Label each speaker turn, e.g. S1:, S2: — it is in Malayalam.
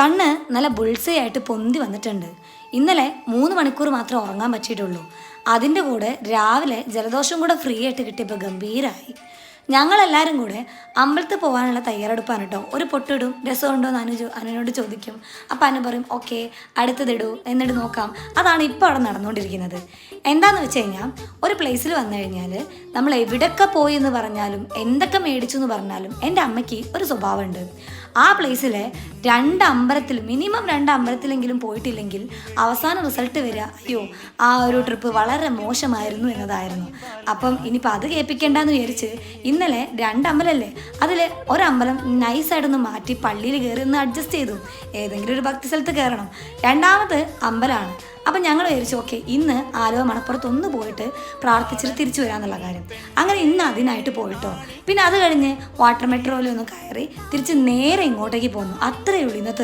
S1: കണ്ണ് നല്ല ബുൾസേ ആയിട്ട് പൊന്തി വന്നിട്ടുണ്ട്. ഇന്നലെ മൂന്ന് മണിക്കൂർ മാത്രം ഉറങ്ങാൻ പറ്റിയിട്ടുള്ളൂ. അതിന്റെ കൂടെ രാവിലെ ജലദോഷം കൂടെ ഫ്രീ ആയിട്ട് കിട്ടിയപ്പോൾ ഗംഭീരമായി ഞങ്ങളെല്ലാവരും കൂടെ അമ്പലത്തിൽ പോകാനുള്ള തയ്യാറെടുപ്പാണ് കേട്ടോ. ഒരു പൊട്ടിടും രസമുണ്ടോ എന്ന് അനു അനുനോട് ചോദിക്കും. അപ്പം അനു പറയും ഓക്കെ അടുത്തതിടൂ എന്നിട്ട് നോക്കാം. അതാണ് ഇപ്പോൾ അവിടെ നടന്നുകൊണ്ടിരിക്കുന്നത്. എന്താണെന്ന് വെച്ച് കഴിഞ്ഞാൽ ഒരു പ്ലേസിൽ വന്നു കഴിഞ്ഞാൽ നമ്മൾ എവിടെയൊക്കെ പോയി എന്ന് പറഞ്ഞാലും എന്തൊക്കെ മേടിച്ചു എന്ന് പറഞ്ഞാലും എന്റെ അമ്മയ്ക്ക് ഒരു സ്വഭാവമുണ്ട്. ആ പ്ലേസിലെ രണ്ട് അമ്പലത്തിൽ മിനിമം രണ്ട് അമ്പലത്തിലെങ്കിലും പോയിട്ടില്ലെങ്കിൽ അവസാന റിസൾട്ട് വരിക അയ്യോ ആ ഒരു ട്രിപ്പ് വളരെ മോശമായിരുന്നു എന്നതായിരുന്നു. അപ്പം ഇനിയിപ്പോൾ അത് കേൾപ്പിക്കേണ്ടെന്ന് വിചാരിച്ച് ഇന്നലെ രണ്ട് അമ്പലമല്ലേ അതിൽ ഒരമ്പലം നൈസായിട്ടൊന്ന് മാറ്റി പള്ളിയിൽ കയറി ഒന്ന് അഡ്ജസ്റ്റ് ചെയ്തു. ഏതെങ്കിലും ഒരു ഭക്തി സ്ഥലത്ത് കയറണം. രണ്ടാമത് അമ്പലമാണ് അപ്പം ഞങ്ങൾ വിചാരിച്ചു ഓക്കെ ഇന്ന് ആലുവ മണപ്പുറത്ത് ഒന്ന് പോയിട്ട് പ്രാർത്ഥിച്ചിട്ട് തിരിച്ചു വരാമെന്നുള്ള കാര്യം. അങ്ങനെ ഇന്ന് അതിനായിട്ട് പോയിട്ടോ. പിന്നെ അത് കഴിഞ്ഞ് വാട്ടർ മെട്രോയിൽ ഒന്ന് കയറി തിരിച്ച് നേരെ ഇങ്ങോട്ടേക്ക് പോന്നു. അത്രയേ ഉള്ളൂ ഇന്നത്തെ